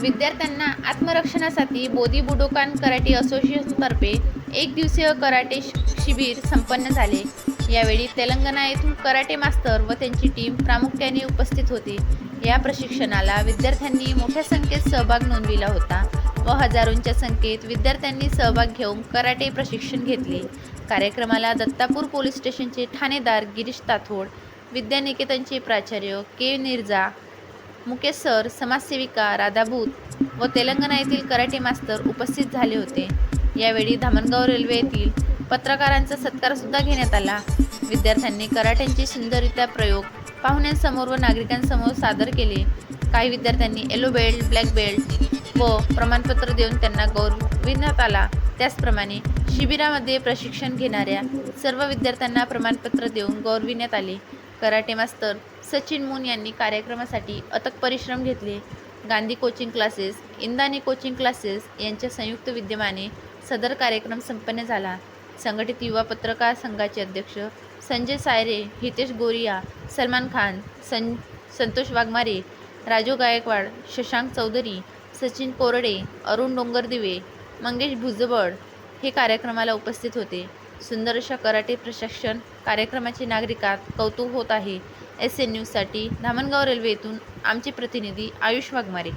विद्यार्थ्यांना आत्मरक्षणासाठी बोधी बुडोकान कराटे असोसिएशनतर्फे एक दिवसीय कराटे शि- शिबिर संपन्न झाले. यावेळी तेलंगणा येथून कराटे मास्तर व त्यांची टीम प्रामुख्याने उपस्थित होती. या प्रशिक्षणाला विद्यार्थ्यांनी मोठ्या संख्येत सहभाग नोंदविला होता व हजारोंच्या संख्येत विद्यार्थ्यांनी सहभाग घेऊन कराटे प्रशिक्षण घेतले. कार्यक्रमाला दत्तापूर पोलीस स्टेशनचे ठाणेदार गिरीश ताथोड विद्यानिकेतनचे प्राचार्य के. निर्जा मुकेश सर समाजसेविका राधाभूत व तेलंगणा येथील कराटे मास्तर उपस्थित झाले होते. यावेळी धामणगाव रेल्वे येथील पत्रकारांचा सत्कारसुद्धा घेण्यात आला. विद्यार्थ्यांनी कराट्यांचे सुंदररित्या प्रयोग पाहुण्यांसमोर व नागरिकांसमोर सादर केले. काही विद्यार्थ्यांनी येलो बेल्ट ब्लॅक बेल्ट व प्रमाणपत्र देऊन त्यांना गौरविण्यात आला. त्याचप्रमाणे शिबिरामध्ये प्रशिक्षण घेणाऱ्या सर्व विद्यार्थ्यांना प्रमाणपत्र देऊन गौरविण्यात आले. कराटे मास्तर सचिन मून यांनी कार्यक्रमासाठी अथक परिश्रम घेतले. Gandhi coaching classes Indani coaching classes यांच्या संयुक्त विद्यमाने सदर कार्यक्रम संपन्न झाला. संघटित युवा पत्रकार संघाचे अध्यक्ष संजय सायरे हितेश गोरिया सलमान खान सं संतोष वाघमारे राजू गायकवाड शशांक चौधरी सचिन कोरडे अरुण डोंगरदिवे मंगेश भुजबळ हे कार्यक्रमाला उपस्थित होते. सुंदर अशा कराटे प्रशिक्षण कार्यक्रमाचे नागरिकात कौतुक होत आहे. एस एन न्यूजसाठी धामणगाव रेल्वे येथून आमचे प्रतिनिधी आयुष वाघमारे.